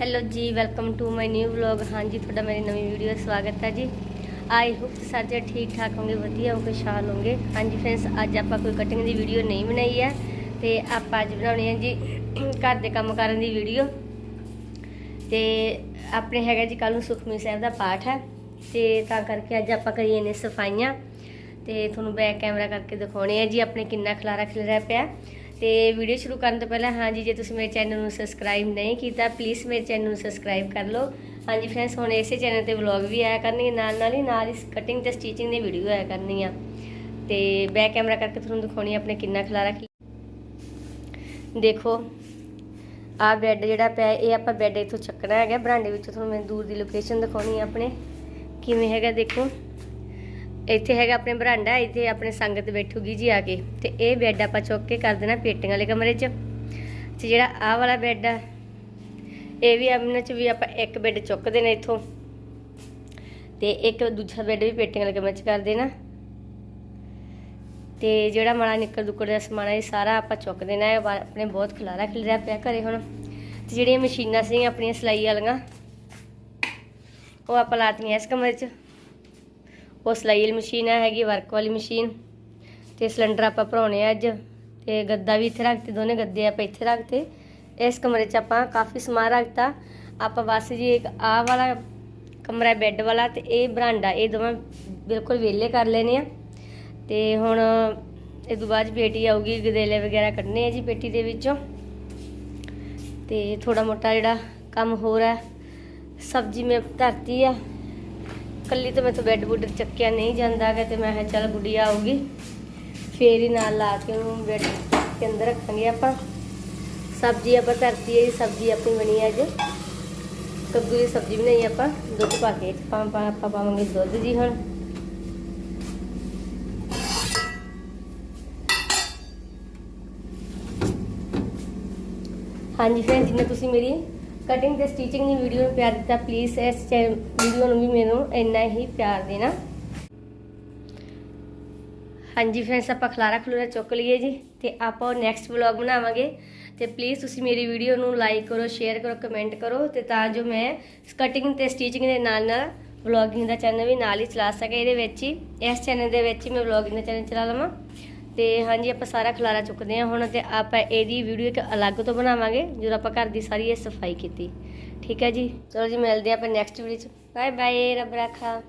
Hello ਜੀ welcome to my new vlog ਹਾਂਜੀ, ਤੁਹਾਡਾ ਮੇਰੀ ਨਵੀਂ ਵੀਡੀਓ ਸਵਾਗਤ ਹੈ ਜੀ। ਆਈ ਹੋਪ ਸਾਰੇ ਠੀਕ ਠਾਕ ਹੋਗੇ ਵਧੀਆ ਹੋ ਖੁਸ਼ਹਾਲ ਹੋਗੇ ਹਾਂਜੀ ਫਰੈਂਡਸ ਅੱਜ ਆਪਾਂ ਕੋਈ ਕਟਿੰਗ ਦੀ ਵੀਡੀਓ ਨਹੀਂ ਬਣਾਈ ਹੈ। ਤੇ ਆਪਾਂ ਅੱਜ ਬਣਾਉਣੀ ਹੈ ਜੀ ਘਰ ਦੇ ਕੰਮ ਕਰਨ ਦੀ ਵੀਡੀਓ ਤੇ ਆਪਣੇ ਹੈਗਾ ਜੀ ਕੱਲ ਨੂੰ ਸੁਖਮਨੀ ਸਾਹਿਬ ਦਾ ਪਾਠ ਹੈ। ਤੇ ਤਾਂ ਕਰਕੇ ਅੱਜ ਆਪਾਂ ਕਰੀਏ ਨੇ ਸਫਾਈਆਂ। ਤੇ ਤੁਹਾਨੂੰ ਬੈਕ ਕੈਮਰਾ ਕਰਕੇ ਦਿਖਾਉਣੇ ਆ ਜੀ, ਆਪਣੇ ਕਿੰਨਾ ਖਲਾਰਾ ਖਿਲਰਿਆ ਪਿਆ। ਤੇ ਵੀਡੀਓ ਸ਼ੁਰੂ ਕਰਨ ਤੋਂ ਪਹਿਲਾਂ ਹਾਂਜੀ ਜੇ ਤੁਸੀਂ ਮੇਰੇ ਚੈਨਲ ਨੂੰ ਸਬਸਕ੍ਰਾਈਬ ਨਹੀਂ ਕੀਤਾ ਪਲੀਜ਼ ਮੇਰੇ ਚੈਨਲ ਨੂੰ ਸਬਸਕ੍ਰਾਈਬ ਕਰ ਲਓ। ਹਾਂਜੀ ਫਰੈਂਡਸ ਹੁਣ ਇਸੇ ਚੈਨਲ ਤੇ ਵਲੌਗ ਵੀ ਆਇਆ ਕਰਨਗੇ, ਨਾਲ ਨਾਲ ਹੀ ਨਾਲ ਇਸ ਕਟਿੰਗ ਤੇ ਸਟਿਚਿੰਗ ਦੀ ਵੀਡੀਓ ਆਇਆ ਕਰਨੀ ਆ ਤੇ ਬੈਕ ਕੈਮਰਾ ਕਰਕੇ ਤੁਹਾਨੂੰ ਦਿਖਾਉਣੀ ਆਪਣੇ ਕਿੰਨਾ ਖਲਾਰਾ ਖਿਲ- ਦੇਖੋ ਆ ਬੈੱਡ ਜਿਹੜਾ ਪਿਆ, ਇਹ ਆਪਾਂ ਬੈੱਡ ਇੱਥੋਂ ਚੱਕਣਾ ਹੈਗਾ, ਬਰਾਂਡੇ ਵਿੱਚੋਂ ਤੁਹਾਨੂੰ ਮੈਂ ਦੂਰ ਦੀ ਲੋਕੇਸ਼ਨ ਦਿਖਾਉਣੀ ਆ ਆਪਣੇ। ਕਿਵੇਂ ਹੈਗਾ, ਦੇਖੋ। ਇੱਥੇ ਹੈਗਾ ਆਪਣੇ ਬਰਾਂਡਾ, ਇੱਥੇ ਆਪਣੇ ਸੰਗਤ ਬੈਠੂਗੀ ਜੀ ਆ ਕੇ। ਤੇ ਇਹ ਬੈੱਡ ਆਪਾਂ ਚੁੱਕ ਕੇ ਕਰ ਦੇਣਾ ਪੇਟੀਆਂ ਵਾਲੇ ਕਮਰੇ 'ਚ। ਤੇ ਜਿਹੜਾ ਆਹ ਵਾਲਾ ਬੈੱਡ ਆ, ਇਹ ਵੀ ਆਪਣੇ 'ਚ ਵੀ ਆਪਾਂ ਇੱਕ ਬੈੱਡ ਚੁੱਕ ਦੇਣਾ ਇੱਥੋਂ। ਤੇ ਇੱਕ ਦੂਜਾ ਬੈੱਡ ਵੀ ਪੇਟੀਆਂ ਵਾਲੇ ਕਮਰੇ 'ਚ ਕਰ ਦੇਣਾ। ਤੇ ਜਿਹੜਾ ਮਾੜਾ ਨਿੱਕਰ ਦੁੱਕਰ ਦਾ ਸਮਾਨ ਹੈ ਸਾਰਾ ਆਪਾਂ ਚੁੱਕ ਦੇਣਾ ਹੈ। ਆਪਣੇ ਬਹੁਤ ਖਲਾਰਾ ਖਿਲਰਿਆ ਪਿਆ ਘਰੇ ਹੁਣ। ਤੇ ਜਿਹੜੀਆਂ ਮਸ਼ੀਨਾਂ ਸੀ ਆਪਣੀਆਂ ਸਿਲਾਈ ਵਾਲੀਆਂ, ਉਹ ਆਪਾਂ ਲਾਤੀਆਂ ਇਸ ਕਮਰੇ 'ਚ। ਉਹ ਸਿਲਾਈ ਵਾਲੀ ਮਸ਼ੀਨ ਹੈ ਹੈਗੀ ਵਰਕ ਵਾਲੀ ਮਸ਼ੀਨ। ਤੇ ਸਿਲੰਡਰ ਆਪਾਂ ਭਰਾਉਣੇ ਆ ਅੱਜ। ਤੇ ਗੱਦਾ ਵੀ ਇੱਥੇ ਰੱਖਤੇ ਦੋਨੇ ਗੱਦੇ ਆਪਾਂ ਇੱਥੇ ਰੱਖਤੇ ਇਸ ਕਮਰੇ 'ਚ ਆਪਾਂ ਕਾਫੀ ਸਮਾਨ ਰੱਖਤਾ। ਆਪਾਂ ਬਸ ਜੀ ਇੱਕ ਆਹ ਵਾਲਾ ਕਮਰਾ ਬੈੱਡ ਵਾਲਾ ਤੇ ਇਹ ਬਰਾਂਡਾ, ਇਹ ਦੋਵਾਂ ਬਿਲਕੁਲ ਵਿਹਲੇ ਕਰ ਲੈਣੇ ਆ। ਤੇ ਹੁਣ ਇਹ ਤੋਂ ਬਾਅਦ 'ਚ ਪੇਟੀ ਆਊਗੀ, ਗਦੇਲੇ ਵਗੈਰਾ ਕੱਢਣੇ ਆ ਜੀ ਪੇਟੀ ਦੇ ਵਿੱਚੋਂ। ਤੇ ਥੋੜਾ ਮੋਟਾ ਜਿਹੜਾ ਕੰਮ ਹੋਰ ਹੈ ਸਬਜ਼ੀ ਮੈਂ ਧਰਤੀ ਆ। ਕੱਲੀ ਤਾਂ ਮੈਥੋਂ ਬੈੱਡ ਬੁੱਡ ਚੱਕਿਆ ਨਹੀਂ ਜਾਂਦਾ ਤੇ ਮੈਂ ਕਿਹਾ ਚੱਲ ਗੁੜੀਆ ਆਊਗੀ। ਫੇਰ ਹੀ ਨਾਲ ਲਾ ਕੇ ਉਹਨੂੰ ਬੈੱਡ ਦੇ ਅੰਦਰ ਰੱਖਾਂਗੇ ਆਪਾਂ। ਸਬਜ਼ੀ ਆਪਾਂ ਧਰਤੀ ਹੈ ਸਬਜ਼ੀ ਆਪਣੀ ਬਣੀ ਅੱਜ। ਕੱਦੂ ਦੀ ਸਬਜ਼ੀ ਬਣਾਈ ਆਪਾਂ, ਦੁੱਧ ਪਾ ਕੇ। ਆਪਾਂ ਆਪਾਂ ਪਾਵਾਂਗੇ ਦੁੱਧ ਜੀ ਹੁਣ। ਹਾਂਜੀ ਫਰੈਂਡ ਜਿੰਨੇ ਤੁਸੀਂ ਮੇਰੀ ਕਟਿੰਗ ਤੇ ਸਟਿਚਿੰਗ ਦੀ ਵੀਡੀਓ ਨੂੰ ਪਿਆਰ ਦਿੱਤਾ ਪਲੀਜ਼ ਇਸ ਵੀਡੀਓ ਨੂੰ ਵੀ ਮੈਨੂੰ ਇੰਨਾ ਹੀ ਪਿਆਰ ਦੇਣਾ। ਹਾਂਜੀ ਫਰੈਂਡਸ ਆਪਾਂ ਖਲਾਰਾ ਖਲੂਰਾ ਚੁੱਕ ਲਈਏ ਜੀ ਤੇ ਆਪਾਂ ਨੈਕਸਟ ਵਲੌਗ ਬਣਾਵਾਂਗੇ। ਤੇ ਪਲੀਜ਼ ਤੁਸੀਂ ਮੇਰੀ ਵੀਡੀਓ ਨੂੰ ਲਾਈਕ ਕਰੋ ਸ਼ੇਅਰ ਕਰੋ ਕਮੈਂਟ ਕਰੋ ਤੇ ਤਾਂ ਜੋ ਮੈਂ ਕਟਿੰਗ ਤੇ ਸਟਿਚਿੰਗ ਦੇ ਨਾਲ ਨਾਲ ਵਲੌਗਿੰਗ ਦਾ ਚੈਨਲ ਵੀ ਨਾਲ ਹੀ ਚਲਾ ਸਕਾਂ। ਇਹਦੇ ਵਿੱਚ ਹੀ, ਇਸ ਚੈਨਲ ਦੇ ਵਿੱਚ ਹੀ ਮੈਂ ਵਲੌਗਿੰਗ ਦਾ ਚੈਨਲ ਚਲਾ ਲਵਾਂ। ਤੇ ਹਾਂਜੀ, ਆਪਾਂ ਸਾਰਾ ਖਲਾਰਾ ਚੁੱਕਦੇ ਹਾਂ ਹੁਣ ਤੇ ਆਪਾਂ ਇਹਦੀ ਵੀਡੀਓ ਇੱਕ ਅਲੱਗ ਤੋਂ ਬਣਾਵਾਂਗੇ, ਜਦੋਂ ਆਪਾਂ ਘਰ ਦੀ ਸਾਰੀ ਇਹ ਸਫ਼ਾਈ ਕੀਤੀ। ਠੀਕ ਹੈ ਜੀ? ਚਲੋ ਜੀ, ਮਿਲਦੇ ਹਾਂ ਆਪਾਂ ਨੈਕਸਟ ਵੀਡੀਓ ਚ। ਬਾਏ ਬਾਏ ਰੱਬ ਰਾਖਾ।